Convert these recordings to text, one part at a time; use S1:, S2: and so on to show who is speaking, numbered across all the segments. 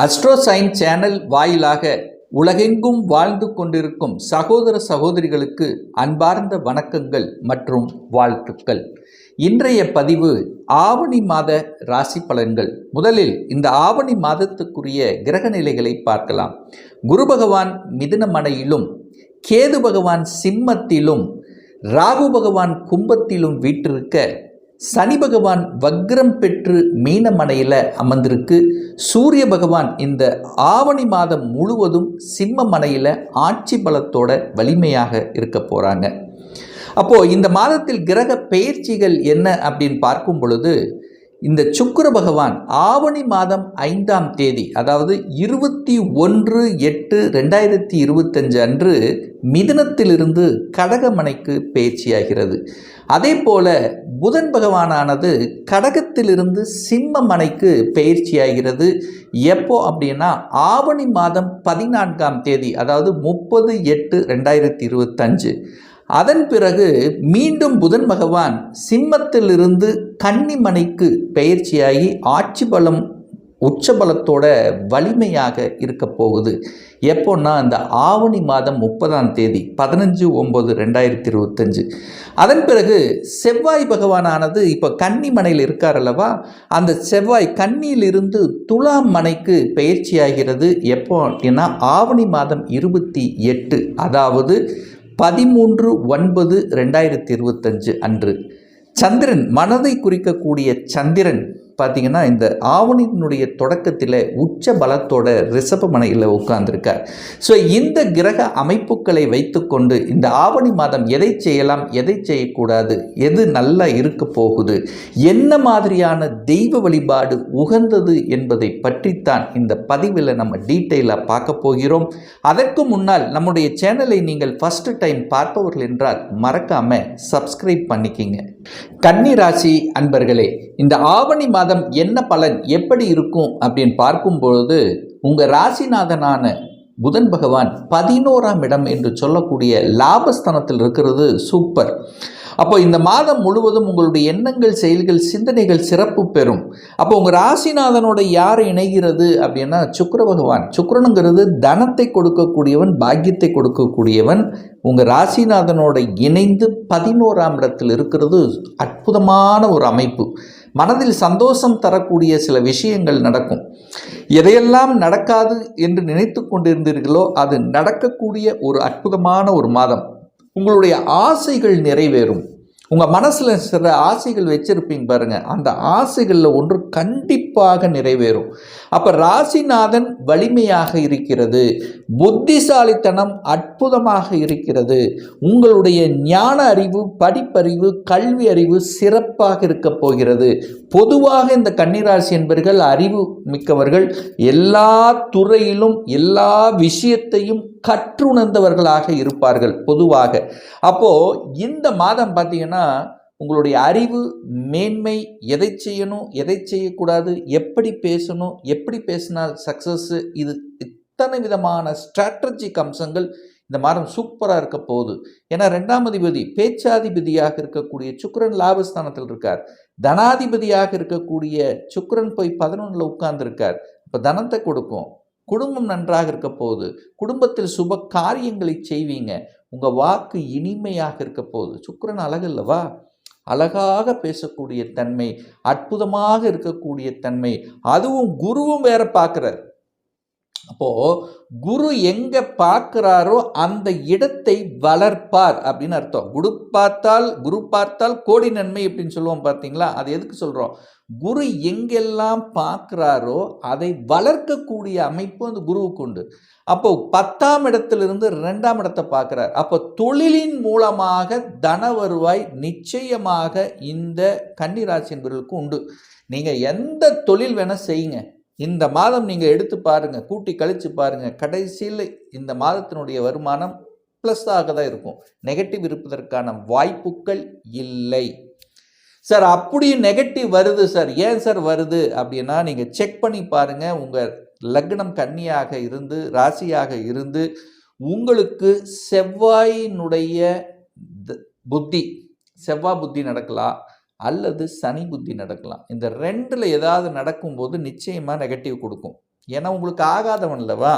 S1: அஸ்ட்ரோசைன் channel வாயிலாக உலகெங்கும் வாழ்ந்து கொண்டிருக்கும் சகோதர சகோதரிகளுக்கு அன்பார்ந்த வணக்கங்கள் மற்றும் வாழ்த்துக்கள். இன்றைய பதிவு ஆவணி மாத ராசி பலன்கள். முதலில் இந்த ஆவணி மாதத்துக்குரிய கிரக நிலைகளை பார்க்கலாம். குரு பகவான் மிதுனமனையிலும் கேது பகவான் சிம்மத்திலும் ராகு பகவான் கும்பத்திலும் வீற்றிருக்க சனி பகவான் வக்ரம் பெற்று மீனமனையில் அமர்ந்திருக்கு. சூரிய பகவான் இந்த ஆவணி மாதம் முழுவதும் சிம்ம மனையில் ஆட்சி பலத்தோட வலிமையாக இருக்க போகிறாங்க அப்போது இந்த மாதத்தில் கிரக பெயர்ச்சிகள் என்ன அப்படின்னு பார்க்கும் பொழுது இந்த சுக்கர பகவான் ஆவணி மாதம் ஐந்தாம் தேதி அதாவது இருபத்தி ஒன்று எட்டு ரெண்டாயிரத்தி இருபத்தஞ்சு அன்று மிதனத்திலிருந்து கடகமனைக்கு பயிற்சியாகிறது. அதே போல புதன் பகவானானது கடகத்திலிருந்து சிம்ம மனைக்கு பயிற்சியாகிறது. எப்போ அப்படின்னா ஆவணி மாதம் பதினான்காம் தேதி அதாவது முப்பது எட்டு ரெண்டாயிரத்தி இருபத்தஞ்சு. அதன் பிறகு மீண்டும் புதன் பகவான் சிம்மத்திலிருந்து கன்னிமனைக்கு பெயர்ச்சியாகி ஆட்சி பலம் உச்சபலத்தோட வலிமையாக இருக்க போகுது. எப்போன்னா இந்த ஆவணி மாதம் முப்பதாம் தேதி பதினஞ்சு ஒம்பது ரெண்டாயிரத்தி இருபத்தஞ்சு. அதன் பிறகு செவ்வாய் பகவானானது இப்போ கன்னி மனையில் இருக்கார் அல்லவா? அந்த செவ்வாய் கன்னியிலிருந்து துலாம் மனைக்கு பயிற்சியாகிறது எப்போ அப்படின்னா ஆவணி மாதம் இருபத்தி எட்டு. அதாவது பதிமூன்று ஒன்பது ரெண்டாயிரத்தி இருபத்தஞ்சு அன்று. சந்திரன் மனதை குறிக்கக்கூடிய சந்திரன் பார்த்தீங்கன்னா இந்த ஆவணியினுடைய தொடக்கத்தில் உச்ச பலத்தோட ரிஷப மனையில் உட்கார்ந்துருக்கார். ஸோ இந்த கிரக அமைப்புகளை வைத்துக்கொண்டு இந்த ஆவணி மாதம் எதை செய்யலாம் எதை செய்யக்கூடாது எது நல்லா இருக்க போகுது என்ன மாதிரியான தெய்வ வழிபாடு உகந்தது என்பதை பற்றித்தான் இந்த பதிவில் நம்ம டீட்டெயிலாக பார்க்க போகிறோம். அதற்கு முன்னால் நம்முடைய சேனலை நீங்கள் ஃபஸ்ட்டு டைம் பார்ப்பவர்கள் என்றால் மறக்காமல் சப்ஸ்கிரைப் பண்ணிக்கிங்க. கன்னி ராசி அன்பர்களே இந்த ஆவணி மாதம் என்ன பலன் எப்படி இருக்கும் அப்படின்னு பார்க்கும்பொழுது உங்கள் ராசிநாதனான புதன் பகவான் பதினோராம் இடம் என்று சொல்லக்கூடிய லாபஸ்தானத்தில் இருக்கிறது சூப்பர் அப்போ இந்த மாதம் முழுவதும் உங்களுடைய எண்ணங்கள் செயல்கள் சிந்தனைகள் சிறப்பு பெறும். அப்போ உங்கள் ராசிநாதனோட யார் இணைகிறது அப்படின்னா சுக்கர பகவான். சுக்கரனுங்கிறது தனத்தை கொடுக்கக்கூடியவன் பாக்கியத்தை கொடுக்கக்கூடியவன். உங்கள் ராசிநாதனோட இணைந்து பதினோராம் இடத்தில் இருக்கிறது அற்புதமான ஒரு அமைப்பு. மனதில் சந்தோஷம் தரக்கூடிய சில விஷயங்கள் நடக்கும். எதையெல்லாம் நடக்காது என்று நினைத்து கொண்டிருந்தீர்களோ அது நடக்கக்கூடிய ஒரு அற்புதமான ஒரு மாதம். உங்களுடைய ஆசைகள் நிறைவேறும். உங்கள் மனசில் சில ஆசைகள் வச்சுருப்பீங்க பாருங்கள் அந்த ஆசைகளில் ஒன்று கண்டிப்பாக நிறைவேறும். அப்போ ராசிநாதன் வலிமையாக இருக்கிறது. புத்திசாலித்தனம் அற்புதமாக இருக்கிறது. உங்களுடைய ஞான அறிவு படிப்பறிவு கல்வி அறிவு சிறப்பாக இருக்கப் போகிறது. பொதுவாக இந்த கன்னிராசி என்பர்கள் அறிவு மிக்கவர்கள் எல்லா துறையிலும் எல்லா விஷயத்தையும் கற்றுணர்ந்தவர்களாக இருப்பார்கள் பொதுவாக. அப்போது இந்த மாதம் பார்த்தீங்கன்னா உங்களுடைய அறிவு மேன்மை எதை செய்யணும் எதை செய்யக்கூடாது எப்படி பேசணும் எப்படி பேசினால் சக்ஸஸ்ஸு இது இத்தனை விதமான ஸ்ட்ராட்டஜிக் அம்சங்கள் இந்த மாதம் சூப்பராக இருக்க போகுது. ஏன்னா ரெண்டாம் அதிபதி பேச்சாதிபதியாக இருக்கக்கூடிய சுக்கரன் லாபஸ்தானத்தில் இருக்கார். தனாதிபதியாக இருக்கக்கூடிய சுக்கரன் போய் பதினொன்றில் உட்கார்ந்துருக்கார். இப்போ தனத்தை கொடுக்கும். குடும்பம் நன்றாக இருக்க போகுது. குடும்பத்தில் சுப காரியங்களை செய்வீங்க. உங்கள் வாக்கு இனிமையாக இருக்க போகுது சுக்கரன் அழகு அல்லவா அழகாக பேசக்கூடிய தன்மை அற்புதமாக இருக்கக்கூடிய தன்மை அதுவும் குருவும் வேற பார்க்குறார் அப்போது குரு எங்கே பார்க்குறாரோ அந்த இடத்தை வளர்ப்பார் அப்படின்னு அர்த்தம். குரு பார்த்தால் குரு பார்த்தால் கோடி நன்மை அப்படின்னு சொல்லுவோம் பார்த்தீங்களா? அது எதுக்கு சொல்கிறோம் குரு எங்கெல்லாம் பார்க்குறாரோ அதை வளர்க்கக்கூடிய அமைப்பு அந்த குருவுக்கு உண்டு. அப்போ பத்தாம் இடத்திலிருந்து ரெண்டாம் இடத்தை பார்க்குறார். அப்போ தொழிலின் மூலமாக தன வருவாய் நிச்சயமாக இந்த கன்னிராசி என்பவர்களுக்கு உண்டு. நீங்கள் எந்த தொழில் வேணால் செய்யுங்க. இந்த மாதம் நீங்கள் எடுத்து பாருங்கள் கூட்டி கழித்து பாருங்கள் கடைசியில் இந்த மாதத்தினுடைய வருமானம் ப்ளஸ்ஸாக தான் இருக்கும். நெகட்டிவ் இருப்பதற்கான வாய்ப்புகள் இல்லை. சார் அப்படியும் நெகட்டிவ் வருது சார் ஏன் சார் வருது அப்படின்னா நீங்கள் செக் பண்ணி பாருங்கள் உங்கள் லக்னம் கன்னியாக இருந்து ராசியாக இருந்து உங்களுக்கு செவ்வாயினுடைய புத்தி செவ்வாய் புத்தி நடக்கலாம். அல்லது சனி புத்தி நடக்கலாம். இந்த ரெண்டில் ஏதாவது நடக்கும்போது நிச்சயமாக நெகட்டிவ் கொடுக்கும். ஏன்னா உங்களுக்கு ஆகாதவன் இல்லவா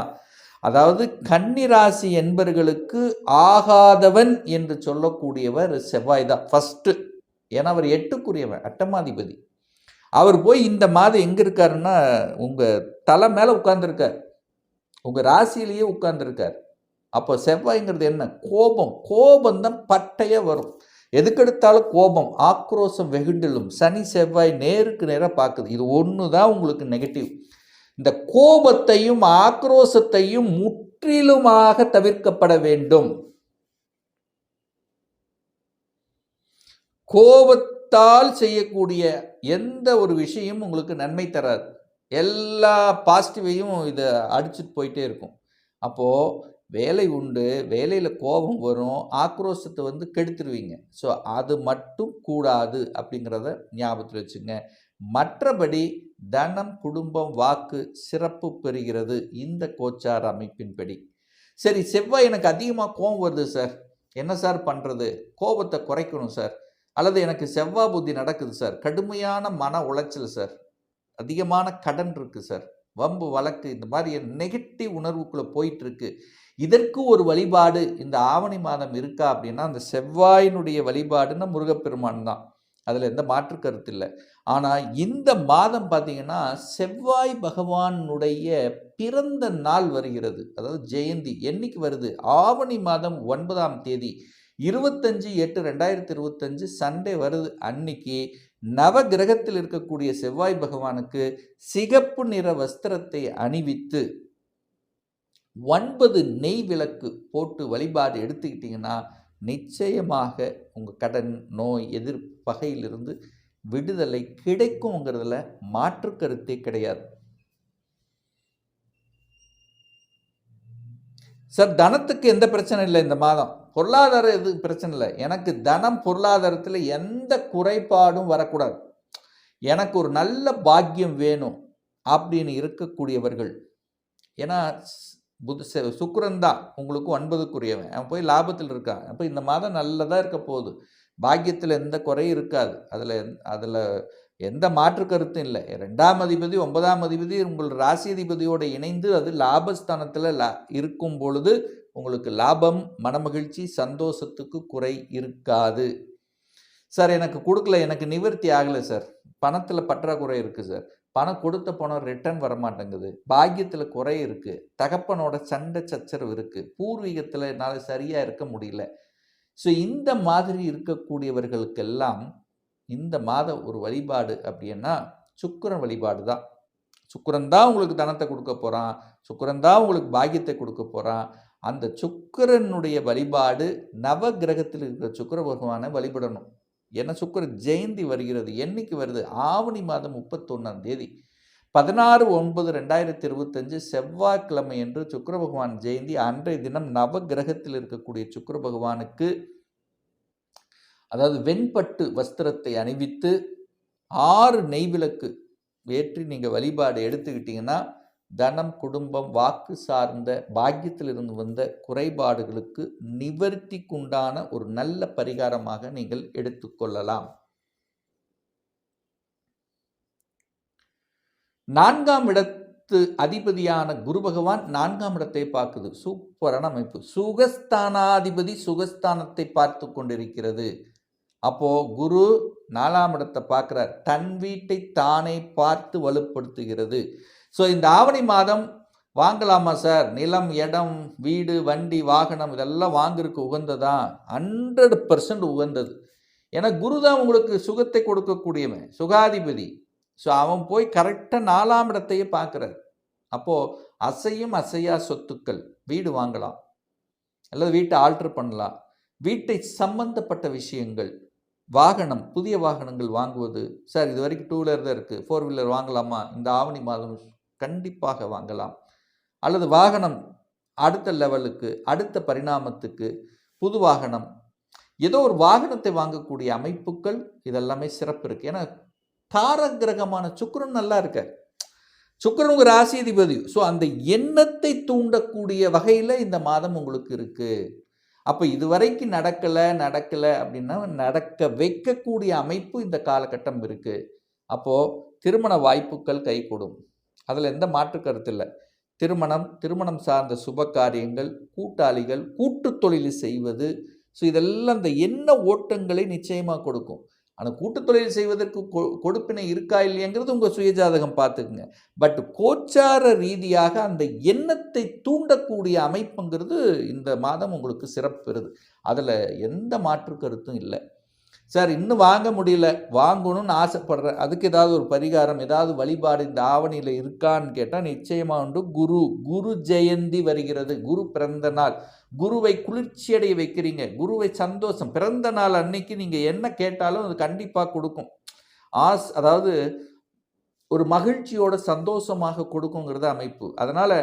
S1: அதாவது கன்னிராசி என்பர்களுக்கு ஆகாதவன் என்று சொல்லக்கூடியவர் செவ்வாய் தான். ஃபஸ்ட்டு ஏன்னா அவர் எட்டுக்குரியவன் அட்டமாதிபதி. அவர் போய் இந்த மாதம் எங்கே இருக்காருன்னா உங்கள் தலை மேலே உட்கார்ந்துருக்கார். உங்கள் ராசியிலேயே உட்கார்ந்துருக்கார். அப்போ செவ்வாய்ங்கிறது என்ன? கோபம். கோபம் தான் பட்டையாக வரும். எதுக்கெடுத்தாலும் கோபம் ஆக்ரோஷம் வெகுண்டிலும் சனி செவ்வாய் நேருக்கு நேராக பார்க்குது. இது ஒன்று தான் உங்களுக்கு நெகட்டிவ் இந்த கோபத்தையும் ஆக்ரோஷத்தையும் முற்றிலுமாக தவிர்க்கப்பட வேண்டும். கோபத்தால் செய்யக்கூடிய எந்த ஒரு விஷயம் உங்களுக்கு நன்மை தராது. எல்லா பாசிட்டிவையும் இதை அடிச்சுட்டு போயிட்டே இருக்கும். அப்போது வேலை உண்டு வேலையில் கோபம் வரும் ஆக்ரோஷத்தை வந்து கெடுத்துருவீங்க. ஸோ அது மட்டும் கூடாது அப்படிங்கிறத ஞாபகத்தில் வச்சுங்க. மற்றபடி தனம் குடும்பம் வாக்கு சிறப்பு பெறுகிறது இந்த கோச்சார அமைப்பின்படி. சரி செவ்வாய் எனக்கு அதிகமாக கோபம் வருது சார். என்ன சார் பண்ணுறது கோபத்தை குறைக்கணும் சார். அல்லது எனக்கு செவ்வாய் புத்தி நடக்குது சார். கடுமையான மன உளைச்சல் சார். அதிகமான கடன் இருக்குது சார். வம்பு வழக்கு இந்த மாதிரி நெகட்டிவ் உணர்வுக்குள்ளே போயிட்டுருக்கு இதற்கு ஒரு வழிபாடு இந்த ஆவணி மாதம் இருக்கா அப்படின்னா அந்த செவ்வாயினுடைய வழிபாடுன்னா முருகப்பெருமான் தான். அதில் எந்த மாற்று கருத்து இல்லை. ஆனால் இந்த மாதம் பார்த்தீங்கன்னா செவ்வாய் பகவானுடைய பிறந்த நாள் வருகிறது. அதாவது ஜெயந்தி என்னைக்கு வருது? ஆவணி மாதம் ஒன்பதாம் தேதி. இருபத்தஞ்சு எட்டு ரெண்டாயிரத்தி இருபத்தஞ்சு சண்டே வருது அன்னைக்கு. நவ கிரகத்தில் இருக்கக்கூடிய செவ்வாய் பகவானுக்கு சிகப்பு நிற வஸ்திரத்தை அணிவித்து ஒன்பது நெய் விளக்கு போட்டு வழிபாடு எடுத்துக்கிட்டிங்கன்னா நிச்சயமாக உங்கள் கடன் நோய் எதிர் பகையிலிருந்து விடுதலை கிடைக்குங்கிறதுல மாற்று கருத்தே கிடையாது. சார் தனத்துக்கு எந்த பிரச்சனை இல்லை இந்த மாதம். பொருளாதார எது பிரச்சனை இல்லை. எனக்கு தனம் பொருளாதாரத்தில் எந்த குறைபாடும் வரக்கூடாது. எனக்கு ஒரு நல்ல பாக்கியம் வேணும் அப்படின்னு இருக்கக்கூடியவர்கள். ஏன்னா புது சுக்கரன் தான். உங்களுக்கு ஒன்பதுக்குரியவன் அவன் போய் லாபத்தில் இருக்கான். அப்போ இந்த மாதம் நல்லதாக இருக்க போகுது. பாக்கியத்தில் எந்த குறையும் இருக்காது. அதில் அதில் எந்த மாற்று கருத்தும் இல்லை. ரெண்டாம் அதிபதி ஒன்பதாம் அதிபதி உங்கள் ராசி அதிபதியோடு இணைந்து அது லாபஸ்தானத்தில் லா இருக்கும் பொழுது உங்களுக்கு லாபம் மனமகிழ்ச்சி சந்தோஷத்துக்கு குறை இருக்காது. சார் எனக்கு கொடுக்கல. எனக்கு நிவர்த்தி ஆகலை சார். பணத்தில் பற்றாக்குறை இருக்குது சார். பணம் கொடுத்த பணம் ரிட்டர்ன் வரமாட்டேங்குது. பாக்கியத்தில் குறை இருக்குது தகப்பனோட சண்டை சச்சரவு இருக்குது பூர்வீகத்தில் என்னால் சரியாக இருக்க முடியல. ஸோ இந்த மாதிரி இருக்கக்கூடியவர்களுக்கெல்லாம் இந்த மாத ஒரு வழிபாடு அப்படின்னா சுக்கரன் வழிபாடு தான். சுக்கரன் தான் உங்களுக்கு தனத்தை கொடுக்க போகிறான் சுக்கரன் தான் உங்களுக்கு பாக்கியத்தை கொடுக்க போகிறான் அந்த சுக்கரனுடைய வழிபாடு நவ கிரகத்தில் இருக்கிற சுக்கர பகவானை வழிபடணும். ஏன்னா சுக்கர ஜெயந்தி வருகிறது என்னைக்கு வருது? ஆவணி மாதம் முப்பத்தொன்னாம் தேதி. பதினாறு ஒன்பது ரெண்டாயிரத்தி இருபத்தஞ்சு செவ்வாய்க்கிழமை என்று சுக்கர பகவான் ஜெயந்தி அன்றைய தினம் நவ கிரகத்தில் இருக்கக்கூடிய சுக்கர பகவானுக்கு அதாவது வெண்பட்டு வஸ்திரத்தை அணிவித்து ஆறு நெய்விளக்கு ஏற்றி நீங்கள் வழிபாடு எடுத்துக்கிட்டிங்கன்னா தனம் குடும்பம் வாக்கு சார்ந்த பாக்கியத்திலிருந்து வந்த குறைபாடுகளுக்கு நிவர்த்திக்குண்டான ஒரு நல்ல பரிகாரமாக நீங்கள் எடுத்துக்கொள்ளலாம் நான்காம் இடத்து அதிபதியான குரு பகவான் நான்காம் இடத்தை பார்க்குது. சூப்பரான அமைப்பு. சுகஸ்தானாதிபதி சுகஸ்தானத்தை பார்த்து கொண்டிருக்கிறது. அப்போ குரு நாலாம் இடத்தை பார்க்குறார். தன் வீட்டை தானே பார்த்து வலுப்படுத்துகிறது. ஸோ இந்த ஆவணி மாதம் வாங்கலாமா சார் நிலம் இடம் வீடு வண்டி வாகனம் இதெல்லாம் வாங்குறதுக்கு உகந்ததா ஹண்ட்ரட் பர்சன்ட் உகந்தது. ஏன்னா குரு தான் உங்களுக்கு சுகத்தை கொடுக்கக்கூடியவன் சுகாதிபதி. ஸோ அவன் போய் கரெக்டாக நாலாம் இடத்தையே பார்க்குறாரு. அப்போது அசையும் அசையா சொத்துக்கள் வீடு வாங்கலாம். அல்லது வீட்டை ஆல்ட்ரு பண்ணலாம். வீட்டை சம்பந்தப்பட்ட விஷயங்கள் வாகனம் புதிய வாகனங்கள் வாங்குவது. சார் இது வரைக்கும் டூ வீலர் தான் இருக்குது ஃபோர் வீலர் வாங்கலாமா? இந்த ஆவணி மாதம் கண்டிப்பாக வாங்கலாம். அல்லது வாகனம் அடுத்த லெவலுக்கு அடுத்த பரிணாமத்துக்கு புது வாகனம் ஏதோ ஒரு வாகனத்தை வாங்கக்கூடிய அமைப்புகள் இதெல்லாமே சிறப்பு இருக்குது ஏன்னா காரகிரகமான சுக்கரன் நல்லா இருக்க சுக்கரன் உங்கள் ராசிதிபதி ஸோ அந்த எண்ணத்தை தூண்டக்கூடிய வகையில் இந்த மாதம் உங்களுக்கு இருக்குது அப்போ இதுவரைக்கும் நடக்கலை நடக்கலை அப்படின்னா நடக்க வைக்கக்கூடிய அமைப்பு இந்த காலகட்டம் இருக்குது அப்போது திருமண வாய்ப்புகள் கைகூடும். அதில் எந்த மாற்று கருத்து இல்லை. திருமணம் திருமணம் சார்ந்த சுப காரியங்கள் கூட்டாளிகள் கூட்டு தொழில் செய்வது. ஸோ இதெல்லாம் இந்த எண்ண ஓட்டங்களை நிச்சயமாக கொடுக்கும். ஆனால் கூட்டு தொழில் செய்வதற்கு கொ கொடுப்பினை இருக்கா இல்லையங்கிறது உங்கள் சுயஜாதகம் பார்த்துக்குங்க. பட் கோச்சார ரீதியாக அந்த எண்ணத்தை தூண்டக்கூடிய அமைப்புங்கிறது இந்த மாதம் உங்களுக்கு சிறப்பு பெறுது. அதில் எந்த மாற்று கருத்தும் இல்லை. சார் இன்னும் வாங்க முடியல. வாங்கணும்னு ஆசைப்படுறேன் அதுக்கு ஏதாவது ஒரு பரிகாரம் ஏதாவது வழிபாடு இந்த ஆவணியில் இருக்கான்னு கேட்டால் நிச்சயமாக உண்டு. குரு குரு ஜெயந்தி வருகிறது. குரு பிறந்த நாள். குருவை குளிர்ச்சியடைய வைக்கிறீங்க. குருவை சந்தோஷம். பிறந்த நாள் அன்னைக்கு நீங்கள் என்ன கேட்டாலும் அது கண்டிப்பாக கொடுக்கும். ஆஸ் அதாவது ஒரு மகிழ்ச்சியோட சந்தோஷமாக கொடுக்குங்கிறது அமைப்பு. அதனால்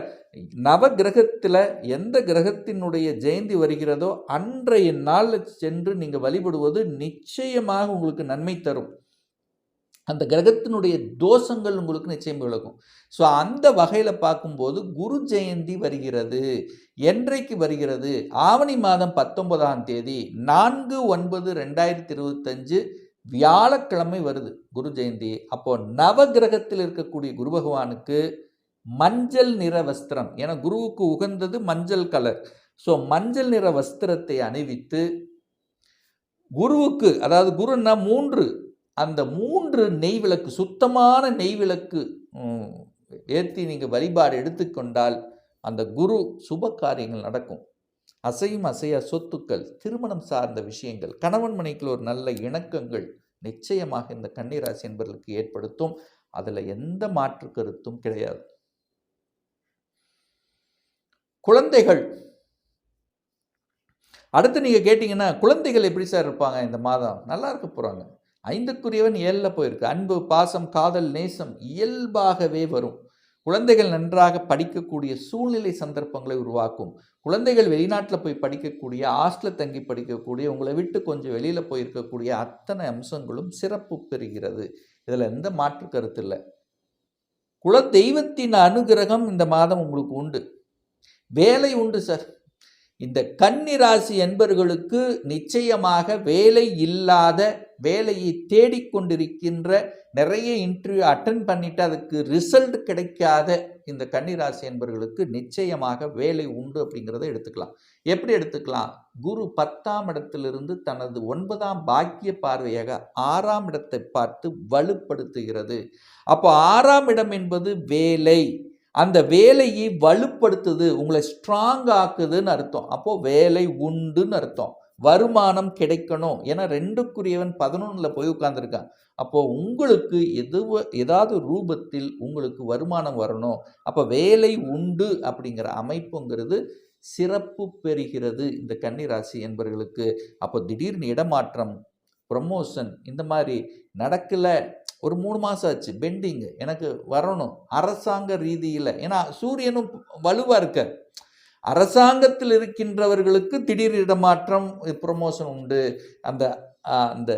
S1: நவ கிரகத்தில் எந்த கிரகத்தினுடைய ஜெயந்தி வருகிறதோ அன்றைய நாளில் சென்று நீங்கள் வழிபடுவது நிச்சயமாக உங்களுக்கு நன்மை தரும். அந்த கிரகத்தினுடைய தோஷங்கள் உங்களுக்கு நிச்சயம் விளக்கும் ஸோ அந்த வகையில் பார்க்கும்போது குரு ஜெயந்தி வருகிறது என்றைக்கு வருகிறது? ஆவணி மாதம் பத்தொன்பதாம் தேதி நான்கு ஒன்பது ரெண்டாயிரத்தி இருபத்தஞ்சு வியாழக்கிழமை வருது குரு ஜெயந்தி. அப்போ நவகிரகத்தில் இருக்கக்கூடிய குரு பகவானுக்கு மஞ்சள் நிற வஸ்திரம். ஏன்னா குருவுக்கு உகந்தது மஞ்சள் கலர் ஸோ மஞ்சள் நிற வஸ்திரத்தை அணிவித்து குருவுக்கு அதாவது குருன்னா மூன்று. அந்த மூன்று நெய் விளக்கு சுத்தமான நெய் விளக்கு ஏற்றி நீங்கள் வழிபாடு எடுத்துக்கொண்டால் அந்த குரு சுப காரியங்கள் நடக்கும். அசையும் அசையா சொத்துக்கள் திருமணம் சார்ந்த விஷயங்கள் கணவன் மனைக்குள்ள ஒரு நல்ல இணக்கங்கள் நிச்சயமாக இந்த கன்னிராசி என்பவர்களுக்கு ஏற்படுத்தும். அதில் எந்த மாற்று கருத்தும் கிடையாது. குழந்தைகள். அடுத்து நீங்கள் கேட்டிங்கன்னா குழந்தைகள் எப்படி சார் இருப்பாங்க இந்த மாதம்? நல்லா இருக்க போகிறாங்க ஐந்துக்குரியவன் ஏழில் போயிருக்கு. அன்பு பாசம் காதல் நேசம் இயல்பாகவே வரும். குழந்தைகள் நன்றாக படிக்கக்கூடிய சூழ்நிலை சந்தர்ப்பங்களை உருவாக்கும். குழந்தைகள் வெளிநாட்டில் போய் படிக்கக்கூடிய ஹாஸ்டலில் தங்கி படிக்கக்கூடிய உங்களை விட்டு கொஞ்சம் வெளியில் போயிருக்கக்கூடிய அத்தனை அம்சங்களும் சிறப்பு பெறுகிறது. இதில் எந்த மாற்று கருத்து இல்லை. குல தெய்வத்தின் அனுகிரகம் இந்த மாதம் உங்களுக்கு உண்டு. வேலை உண்டு சார். இந்த கன்னிராசி என்பர்களுக்கு நிச்சயமாக வேலை இல்லாத வேலையை தேடிக்கொண்டிருக்கின்ற நிறைய இன்டர்வியூ அட்டன் பண்ணிட்டு அதுக்கு ரிசல்ட் கிடைக்காத இந்த கன்னிராசி என்பர்களுக்கு நிச்சயமாக வேலை உண்டு அப்படிங்கிறத எடுத்துக்கலாம். எப்படி எடுத்துக்கலாம்? குரு பத்தாம் இடத்திலிருந்து தனது ஒன்பதாம் பாக்கிய பார்வையாக ஆறாம் இடத்தை பார்த்து வலுப்படுத்துகிறது. அப்போ ஆறாம் இடம் என்பது வேலை. அந்த வேலையை வலுப்படுத்துது உங்களை ஸ்ட்ராங் ஆக்குதுன்னு அர்த்தம். அப்போது வேலை உண்டுன்னு அர்த்தம். வருமானம் கிடைக்கணும். ஏன்னா ரெண்டுக்குரியவன் பதினொன்றில் போய் உட்காந்துருக்கான் அப்போது உங்களுக்கு எதுவோ ஏதாவது ரூபத்தில் உங்களுக்கு வருமானம் வரணும். அப்போ வேலை உண்டு அப்படிங்கிற அமைப்புங்கிறது சிறப்பு பெறுகிறது இந்த கன்னிராசி என்பவர்களுக்கு அப்போ திடீர்னு இடமாற்றம் ப்ரமோஷன் இந்த மாதிரி நடக்கலை ஒரு மூணு மாதம் ஆச்சு பெண்டிங்கு எனக்கு வரணும். அரசாங்க ரீதியில் ஏன்னா சூரியனும் வலுவாக இருக்க அரசாங்கத்தில் இருக்கின்றவர்களுக்கு திடீர் இடமாற்றம் ப்ரொமோஷன் உண்டு. அந்த அந்த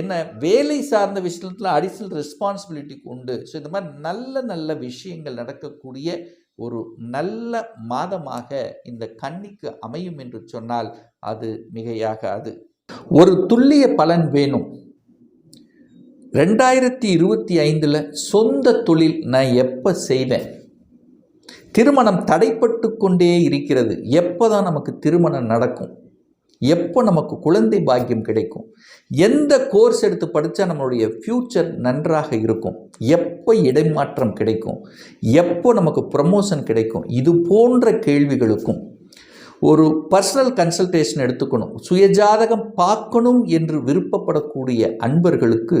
S1: என்ன வேலை சார்ந்த விஷயத்தில் அடிஷனல் ரெஸ்பான்சிபிலிட்டிக்கு உண்டு. ஸோ இந்த மாதிரி நல்ல நல்ல விஷயங்கள் நடக்கக்கூடிய ஒரு நல்ல மாதமாக இந்த கண்ணிக்கு அமையும் என்று சொன்னால் அது மிகையாகாது. ஒரு துல்லிய பலன் வேணும். ரெண்டாயிரத்தி இருபத்தி ஐந்தில் சொந்த தொழில் நான் எப்போ செய்வேன்? திருமணம் தடைப்பட்டு கொண்டே இருக்கிறது. எப்போ தான் நமக்கு திருமணம் நடக்கும்? எப்போ நமக்கு குழந்தை பாக்கியம் கிடைக்கும்? எந்த கோர்ஸ் எடுத்து படித்தா நம்மளுடைய ஃப்யூச்சர் நன்றாக இருக்கும்? எப்போ இடைமாற்றம் கிடைக்கும்? எப்போ நமக்கு ப்ரமோஷன் கிடைக்கும்? இது போன்ற கேள்விகளுக்கும் ஒரு பர்சனல் கன்சல்டேஷன் எடுத்துக்கணும். சுயஜாதகம் பார்க்கணும் என்று விருப்பப்படக்கூடிய அன்பர்களுக்கு